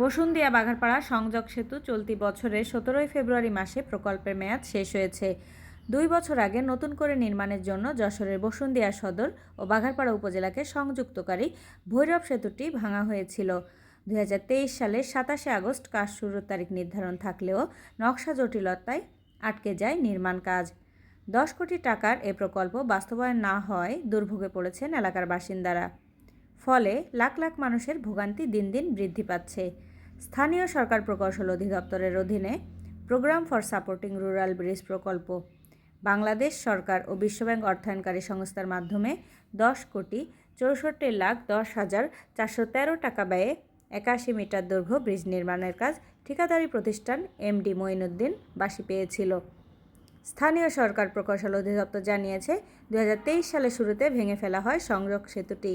বসুন্দিয়া বাঘারপাড়া সংযোগ সেতু চলতি বছরের সতেরোই ফেব্রুয়ারি মাসে প্রকল্পের মেয়াদ শেষ হয়েছে। দুই বছর আগে নতুন করে নির্মাণের জন্য যশোরের বসুন্দিয়া সদর ও বাঘারপাড়া উপজেলাকে সংযুক্তকারী ভৈরব সেতুটি ভাঙা হয়েছিল। দু হাজার তেইশ সালের সাতাশে আগস্ট কাজ শুরুর তারিখ নির্ধারণ থাকলেও নকশা জটিলতায় আটকে যায় নির্মাণ কাজ। দশ কোটি টাকার এ প্রকল্প বাস্তবায়ন না হওয়ায় দুর্ভোগে পড়েছেন এলাকার বাসিন্দারা। ফলে লাখ লাখ মানুষের ভোগান্তি দিন দিন বৃদ্ধি পাচ্ছে। স্থানীয় সরকার প্রকৌশল অধিদপ্তরের অধীনে program for supporting rural bridge প্রকল্প। বাংলাদেশ সরকার ও বিশ্বব্যাংক অর্থায়নকারী সংস্থার মাধ্যমে দশ কোটি চৌষট্টি লাখ দশ হাজার চারশো তেরো টাকা ব্যয়ে একাশি মিটার দৈর্ঘ্য ব্রিজ নির্মাণের কাজ ঠিকাদারি প্রতিষ্ঠান এমডি মঈনুদ্দিন বাসি পেয়েছিল। স্থানীয় সরকার প্রকৌশল অধিদপ্তর জানিয়েছে দু হাজার তেইশ সালে শুরুতে ভেঙে ফেলা হয় সংযোগ সেতুটি।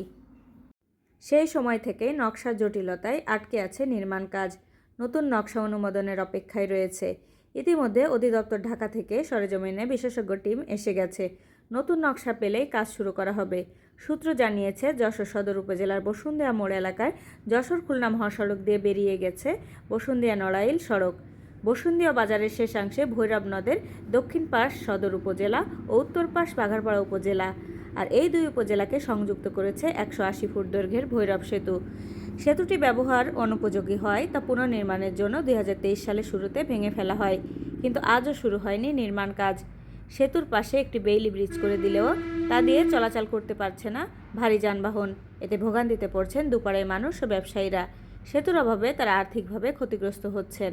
সেই সময় থেকে নকশা জটিলতায় আটকে আছে নির্মাণ কাজ। নতুন নকশা অনুমোদনের অপেক্ষায় রয়েছে। ইতিমধ্যে অধিদপ্তর ঢাকা থেকে সরেজমিনে বিশেষজ্ঞ টিম এসে গেছে। নতুন নকশা পেলেই কাজ শুরু করা হবে। সূত্র জানিয়েছে, যশোর সদর উপজেলার বসুন্দিয়া মোড় এলাকায় যশোর খুলনা মহাসড়ক দিয়ে বেরিয়ে গেছে বসুন্দিয়া নড়াইল সড়ক। বসুন্দিয়া বাজারের শেষাংশে ভৈরব নদের দক্ষিণ পাশ সদর উপজেলা ও উত্তর পাশ বাঘারপাড়া উপজেলা। আর এই দুই উপজেলাকে সংযুক্ত করেছে একশো আশি ফুট দৈর্ঘ্যের ভৈরব সেতু। সেতুটি ব্যবহার অনুপযোগী হয়, তা পুনর্নির্মাণের জন্য দু হাজার তেইশ সালে শুরুতে ভেঙে ফেলা হয়, কিন্তু আজও শুরু হয়নি নির্মাণ কাজ। সেতুর পাশে একটি বেইলি ব্রিজ করে দিলেও তা দিয়ে চলাচল করতে পারছে না ভারী যানবাহন। এতে ভোগান্তিতে পড়ছেন দুপাড়ের মানুষ ও ব্যবসায়ীরা। সেতুর অভাবে তারা আর্থিকভাবে ক্ষতিগ্রস্ত হচ্ছেন।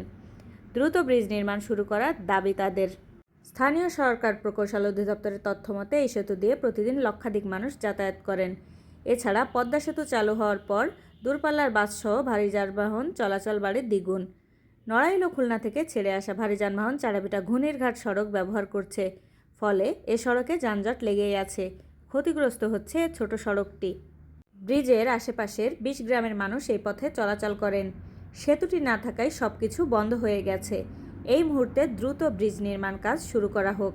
দ্রুত ব্রিজ নির্মাণ শুরু করার দাবি তাদের। স্থানীয় সরকার প্রকৌশল অধিদপ্তরের তথ্য মতে, এই সেতু দিয়ে প্রতিদিন লক্ষাধিক মানুষ যাতায়াত করেন। এছাড়া পদ্মা সেতু চালু হওয়ার পর দূরপাল্লার বাসসহ ভারী যানবাহন চলাচল বাড়ে দ্বিগুণ। নড়াইল খুলনা থেকে ছেড়ে আসা ভারী যানবাহন চারাবিটা ঘুনিরঘাট সড়ক ব্যবহার করছে। ফলে এ সড়কে যানজট লেগেই আছে। ক্ষতিগ্রস্ত হচ্ছে ছোট সড়কটি। ব্রিজের আশেপাশের বিশ গ্রামের মানুষ এই পথে চলাচল করেন। সেতুটি না থাকায় সব কিছু বন্ধ হয়ে গেছে। এই মুহূর্তে দ্রুত ব্রিজ নির্মাণ কাজ শুরু করা হোক।